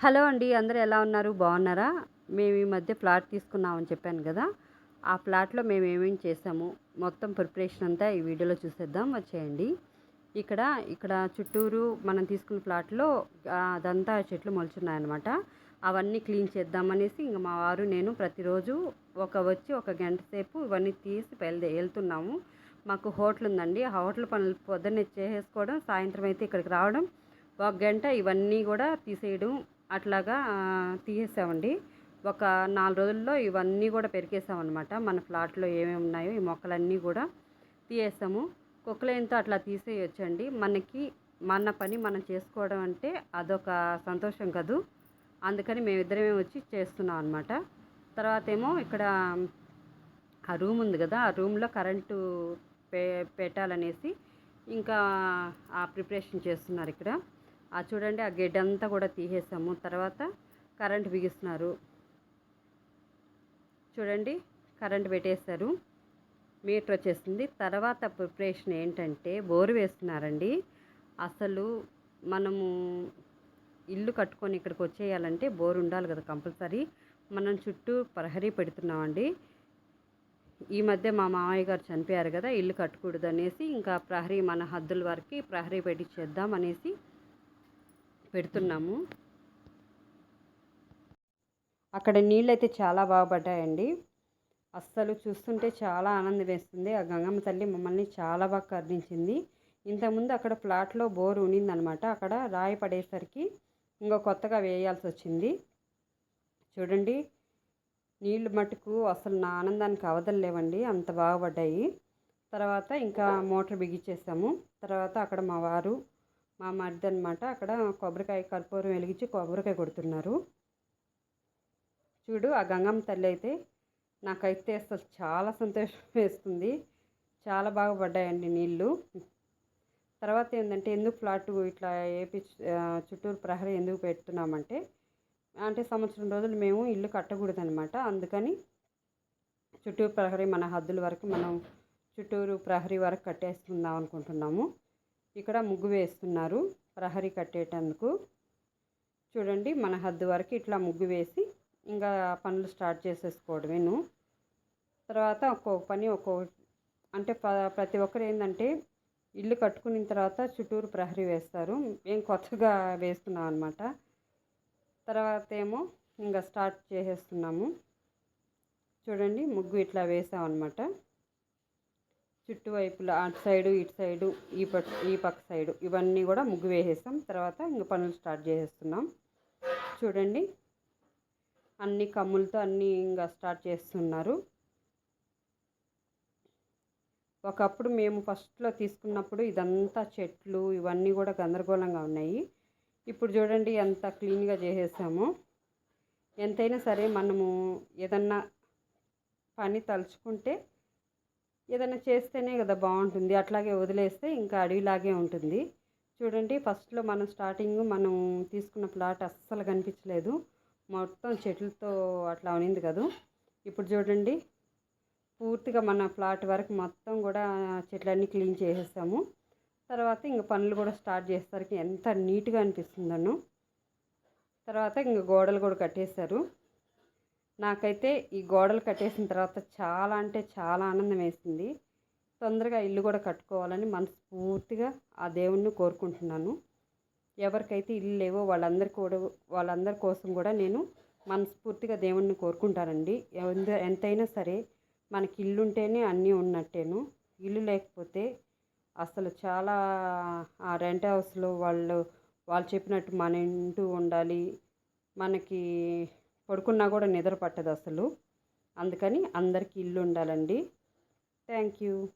Hello అండి అందరూ ఎలా ఉన్నారు? బాగున్నారా? మేము ఈ మధ్య ఫ్లాట్ తీసుకున్నామని చెప్పాను కదా ఆ ఫ్లాట్లో మేము ఏమేమి చేసాము మొత్తం ప్రిపరేషన్ అంతా ఈ వీడియోలో చూసేద్దాం వచ్చేయండి. ఇక్కడ ఇక్కడ చుట్టూరు మనం తీసుకున్న ఫ్లాట్లో అదంతా చెట్లు మొలుచున్నాయన్నమాట. అవన్నీ క్లీన్ చేద్దామనేసి ఇంక మా వారు నేను ప్రతిరోజు ఒక వచ్చి ఒక గంట సేపు ఇవన్నీ తీసి బయలుదే వెళ్తున్నాము. మాకు హోటల్ ఉందండి ఆ హోటల్ పనులు పొద్దున్నే చేసేసుకోవడం సాయంత్రం అయితే ఇక్కడికి రావడం ఒక గంట ఇవన్నీ కూడా తీసేయడం అట్లాగా తీసేసామండి. ఒక నాలుగు రోజుల్లో ఇవన్నీ కూడా పెరికేసామన్నమాట. మన ఫ్లాట్లో ఏమేమి ఉన్నాయో ఈ మొక్కలన్నీ కూడా తీసేసాము కుక్కలేంతో అట్లా తీసేయొచ్చండి. మనకి మన పని మనం చేసుకోవడం అంటే అదొక సంతోషం కదూ. అందుకని మేమిద్దరమే వచ్చి చేస్తున్నాం అనమాట తర్వాత ఏమో ఇక్కడ ఆ రూమ్ ఉంది కదా ఆ రూమ్లో కరెంటు పె పెట్టాలనేసి ఇంకా ఆ ప్రిపరేషన్ చేస్తున్నారు ఇక్కడ. ఆ చూడండి ఆ గెడ్డ అంతా కూడా తీసేసాము. తర్వాత కరెంట్ బిగిస్తున్నారు. చూడండి కరెంట్ పెట్టేశారు. మీటర్ వచ్చేసింది. తర్వాత ప్రిపరేషన్ ఏంటంటే బోరు వేస్తున్నారండి. అసలు మనము ఇల్లు కట్టుకొని ఇక్కడికి వచ్చేయాలంటే బోర్ ఉండాలి కదా కంపల్సరీ. మనం చుట్టూ ప్రహరీ పెడుతున్నామండి. ఈ మధ్య మా మామయ్య గారు చనిపోయారు కదా ఇల్లు కట్టకూడదు అనేసి ఇంకా ప్రహరీ మన హద్దుల వరకు ప్రహరీ పెట్టించేద్దాం అనేసి పెడుతున్నాము. అక్కడ నీళ్ళు అయితే చాలా బాగుపడ్డాయండి అస్సలు చూస్తుంటే చాలా ఆనందం వేస్తుంది. ఆ గంగమ్మ తల్లి మమ్మల్ని చాలా బాగా కరుణించింది ఇంతకుముందు అక్కడ ప్లాట్లో బోర్ ఉన్నిందనమాట. అక్కడ రాయి పడేసరికి ఇంకా కొత్తగా వేయాల్సి వచ్చింది. చూడండి నీళ్ళు మటుకు అసలు నా ఆనందానికి అవదలేవండి అంత బాగుపడ్డాయి తర్వాత ఇంకా మోటార్ బిగించేసాము తర్వాత అక్కడ మా వారు మా మరిది అనమాట అక్కడ కొబ్బరికాయ కర్పూరం వెలిగించి కొబ్బరికాయ కొడుతున్నారు. చూడు ఆ గంగమ్మ తల్లి అయితే నాకైతే అసలు చాలా సంతోషం వేస్తుంది. చాలా బాగా పడ్డాయండి నీళ్ళు. తర్వాత ఏంటంటే ఎందుకు ఫ్లాట్ ఇట్లా ఏపీ చుట్టూరు ప్రహరీ ఎందుకు పెడుతున్నామంటే అంటే సంవత్సరం రోజులు మేము ఇల్లు కట్టకూడదు అనమాట అందుకని చుట్టూరు ప్రహరీ మన హద్దుల వరకు మనం చుట్టూరు ప్రహరీ వరకు కట్టేసుకుందాం అనుకుంటున్నాము. ఇక్కడ ముగ్గు వేస్తున్నారు ప్రహరీ కట్టేటందుకు. చూడండి మన హద్దు వరకు ఇట్లా ముగ్గు వేసి ఇంకా పనులు స్టార్ట్ చేసేసుకోవడమేను తర్వాత ఒక్కొక్క పని ఒక్కొక్క అంటే ప ప్రతి ఒక్కరు ఏంటంటే ఇల్లు కట్టుకున్న తర్వాత చుట్టూరు ప్రహరీ వేస్తారు. మేము కొత్తగా వేస్తున్నాం అనమాట తర్వాత ఏమో ఇంకా స్టార్ట్ చేసేస్తున్నాము. చూడండి ముగ్గు ఇట్లా వేసామన్నమాట చుట్టువైపులా అటు సైడు ఇటు సైడు ఈ పట్ ఈ పక్క సైడు ఇవన్నీ కూడా ముగ్గు వేసేస్తాం. తర్వాత ఇంకా పనులు స్టార్ట్ చేసేస్తున్నాం. చూడండి. అన్ని కమ్ములతో అన్నీ ఇంకా స్టార్ట్ చేస్తున్నారు. ఒకప్పుడు మేము ఫస్ట్లో తీసుకున్నప్పుడు ఇదంతా చెట్లు ఇవన్నీ కూడా గందరగోళంగా ఉన్నాయి. ఇప్పుడు చూడండి ఎంత క్లీన్గా చేసేసామో. ఎంతైనా సరే మనము ఏదన్నా పని తలుచుకుంటే ఏదైనా చేస్తేనే కదా బాగుంటుంది. అట్లాగే వదిలేస్తే ఇంకా అడవిలాగే ఉంటుంది. చూడండి ఫస్ట్లో మనం స్టార్టింగ్ మనం తీసుకున్న ప్లాట్ అస్సలు కనిపించలేదు. మొత్తం చెట్లతో అట్లా ఉనింది కదా. ఇప్పుడు చూడండి పూర్తిగా మన ప్లాట్ వరకు మొత్తం కూడా చెట్లన్నీ క్లీన్ చేసేసాము. తర్వాత ఇంక పనులు కూడా స్టార్ట్ చేసేసరికి ఎంత నీట్గా అనిపిస్తుందను తర్వాత ఇంక గోడలు కూడా కట్టేశారు. నాకైతే ఈ గోడలు కట్టేసిన తర్వాత చాలా అంటే చాలా ఆనందం వేసింది. తొందరగా ఇల్లు కూడా కట్టుకోవాలని మనస్ఫూర్తిగా ఆ దేవుణ్ణి కోరుకుంటున్నాను. ఎవరికైతే ఇల్లు లేవో వాళ్ళందరి కూడా వాళ్ళందరి కోసం కూడా నేను మనస్ఫూర్తిగా దేవుణ్ణి కోరుకుంటానండి. ఎంద- ఎంతైనా సరే మనకి ఇల్లు ఉంటేనే అన్నీ ఉన్నట్టేను. ఇల్లు లేకపోతే అసలు చాలా ఆ రెంట్ హౌస్లో వాళ్ళు వాళ్ళు చెప్పినట్టు మన ఇంటూ ఉండాలి. మనకి పడుకున్నా కూడా నిద్ర పట్టదు అసలు. అందుకని అందరికీ ఇల్లు ఉండాలండి. Thank you.